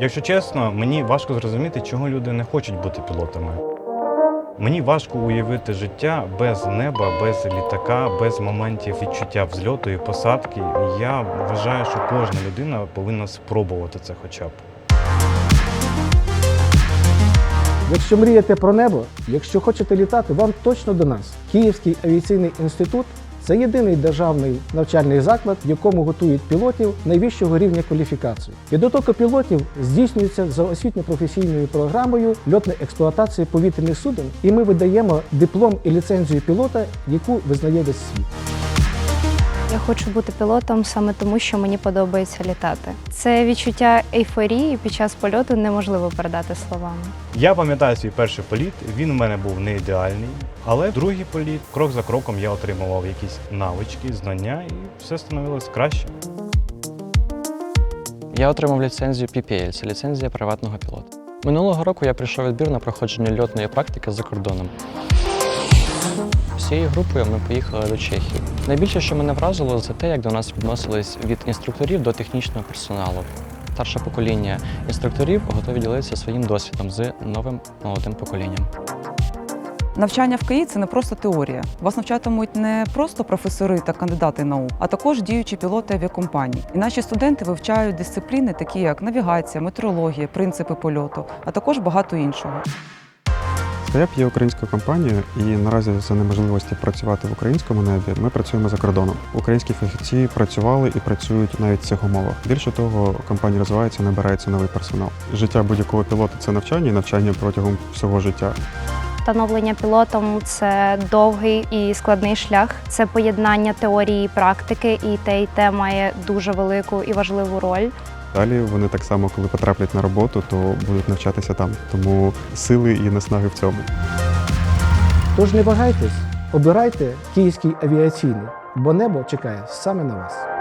Якщо чесно, мені важко зрозуміти, чого люди не хочуть бути пілотами. Мені важко уявити життя без неба, без літака, без моментів відчуття взльоту і посадки. Я вважаю, що кожна людина повинна спробувати це хоча б. Якщо мрієте про небо, якщо хочете літати, вам точно до нас. Київський авіаційний інститут це єдиний державний навчальний заклад, в якому готують пілотів найвищого рівня кваліфікації. Підготовка пілотів здійснюється за освітньо-професійною програмою льотної експлуатації повітряних суден, і ми видаємо диплом і ліцензію пілота, яку визнає весь світ. Я хочу бути пілотом саме тому, що мені подобається літати. Це відчуття ейфорії під час польоту неможливо передати словами. Я пам'ятаю свій перший політ. Він у мене був не ідеальний, але другий політ, крок за кроком, я отримував якісь навички, знання, і все становилось краще. Я отримав ліцензію PPL, це ліцензія приватного пілота. Минулого року я прийшов відбір на проходження льотної практики за кордоном. Всією групою ми поїхали до Чехії. Найбільше, що мене вразило, це те, як до нас відносились від інструкторів до технічного персоналу. Старше покоління інструкторів готові ділитися своїм досвідом з новим молодим поколінням. Навчання в КАІ – це не просто теорія. Вас навчатимуть не просто професори та кандидати наук, а також діючі пілоти авіакомпаній. І наші студенти вивчають дисципліни, такі як навігація, метеорологія, принципи польоту, а також багато іншого. СТЕП є українською компанією, і наразі за неможливості працювати в українському небі ми працюємо за кордоном. Українські фахівці працювали і працюють навіть в цих умовах. Більше того, компанія розвивається, набирається новий персонал. Життя будь-якого пілота це навчання, і навчання протягом всього життя. Становлення пілотом це довгий і складний шлях. Це поєднання теорії і практики, і те, і те має дуже велику і важливу роль. Далі вони так само, коли потраплять на роботу, то будуть навчатися там. Тому сили і наснаги в цьому. Тож не вагайтесь, обирайте київський авіаційний, бо небо чекає саме на вас.